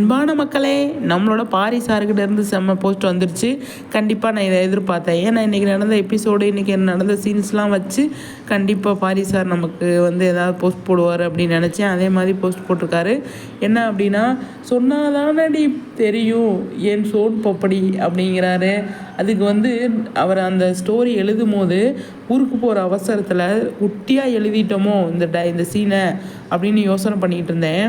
அன்பான மக்களே நம்மளோட பாரி சார்கிட்ட இருந்து செம்ம போஸ்ட் வந்துருச்சு. கண்டிப்பாக நான் இதை எதிர்பார்த்தேன். ஏன்னா இன்றைக்கி நடந்த எபிசோடு இன்றைக்கி நடந்த சீன்ஸ்லாம் வச்சு கண்டிப்பாக பாரி சார் நமக்கு வந்து ஏதாவது போஸ்ட் போடுவார் அப்படின்னு நினச்சேன். அதே மாதிரி போஸ்ட் போட்டிருக்காரு. என்ன அப்படின்னா சொன்னாதானடி தெரியும். ஏன் சோன் பொப்படி? அப்படிங்கிறாரு. அதுக்கு வந்து அவர் அந்த ஸ்டோரி எழுதும் போது ஊருக்கு போகிற அவசரத்தில் குட்டியாக எழுதிட்டோமோ இந்த ட இந்த சீனை அப்படின்னு யோசனை பண்ணிக்கிட்டு இருந்தேன்.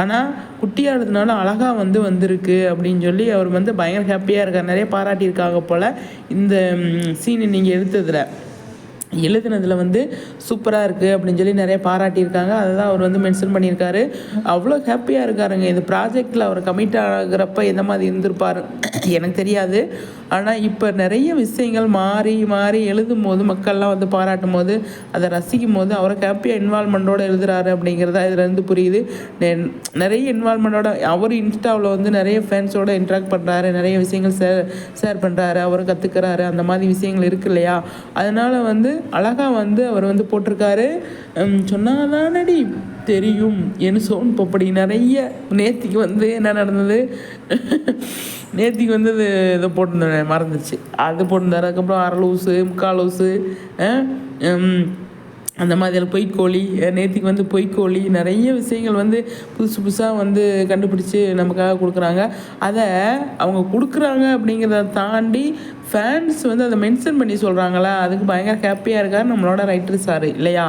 ஆனால் குட்டியானதுனால அழகாக வந்து வந்திருக்கு அப்படின்னு சொல்லி அவர் வந்து பயங்கர ஹாப்பியாக இருக்கார். நிறைய பாராட்டியிருக்காங்க போல் இந்த சீனை நீங்கள் எடுத்ததில். எழுதுனதில் வந்து சூப்பராக இருக்குது அப்படின்னு சொல்லி நிறைய பாராட்டியிருக்காங்க. அதை தான் அவர் வந்து மென்ஷன் பண்ணியிருக்காரு. அவ்வளோ ஹாப்பியாக இருக்காருங்க. இந்த ப்ராஜெக்டில் அவர் கமிட் ஆகிறப்ப எந்த மாதிரி இருந்திருப்பார்? எனக்கு தெரியாது. ஆனால் இப்போ நிறைய விஷயங்கள் மாறி மாறி எழுதும் போது மக்கள்லாம் வந்து பாராட்டும் போது அதை ரசிக்கும் போது அவரை ஹாப்பியாக இன்வால்மெண்ட்டோடு எழுதுறாரு அப்படிங்கிறதா இதுலேருந்து புரியுது. நிறைய இன்வால்மெண்ட்டோட அவர் இன்ஸ்டாவில் வந்து நிறைய ஃபேன்ஸோட இன்ட்ராக்ட் பண்ணுறாரு நிறைய விஷயங்கள் ஷேர் ஷேர் பண்ணுறாரு அவர் கற்றுக்கிறாரு அந்த மாதிரி விஷயங்கள் இருக்கு இல்லையா? அதனால் வந்து அழகாக வந்து அவர் வந்து போட்டிருக்காரு. உம், சொன்னாதானடி தெரியும். என் சோன் பப்படி நிறைய. நேத்திக்கு வந்து என்ன நடந்தது? நேத்திக்கு வந்து இது இதை போட்டிருந்தேன் மறந்துச்சு அது போட்டிருந்தாரு. அதுக்கப்புறம் அரை லூஸு அந்த மாதிரி பொய்க்கோழி நேற்றுக்கு வந்து பொய்க்கோழி நிறைய விஷயங்கள் வந்து புதுசு புதுசாக வந்து கண்டுபிடிச்சி நமக்காக கொடுக்குறாங்க. அதை அவங்க கொடுக்குறாங்க அப்படிங்கிறத தாண்டி ஃபேன்ஸ் வந்து அதை மென்ஷன் பண்ணி சொல்கிறாங்களா அதுக்கு பயங்கர ஹாப்பியாக இருக்கார் நம்மளோட ரைட்டர் சார் இல்லையா?